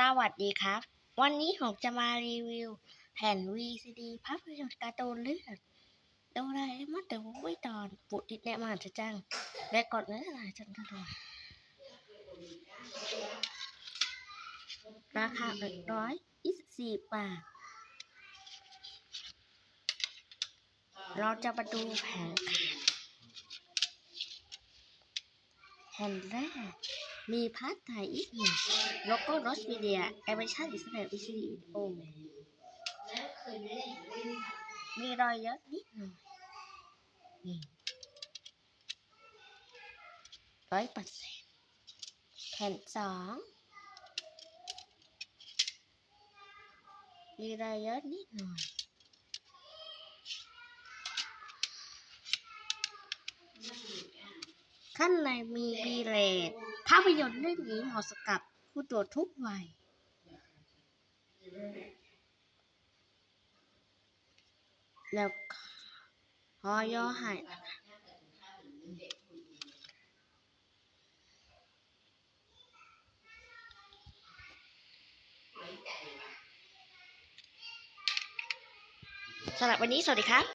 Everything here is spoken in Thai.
สวัสดีครับ วันนี้ผมจะมารีวิว แผ่น VCD ภาพยนตร์การ์ตูนเลือดโดราเอมอนเดอะมูฟวี่ตอนปุติแนมหัศจรรย์และกดเนื้อหาจันทร์ดวงราคา124บบาท เราจะมาดูแผงแผ่นแรก มีพาร์ทไทยอีกหนึ่งโลโก้รสมีเดียแอนิเมชันอิสราเอลวิซีโอมีรอยเยอะนิดหน่อยร้อยเปอร์เซ็นต์แผ่นสองมีรอยเยอะนิดหน่อย ข้างในมีบีเลดภาพยนตร์เรื่องนี้เหมาะสำกับผู้ตรวจทุกวัยแล้วก็พอย่อห้นะคะสำหรับวันนี้สวัสดีครับ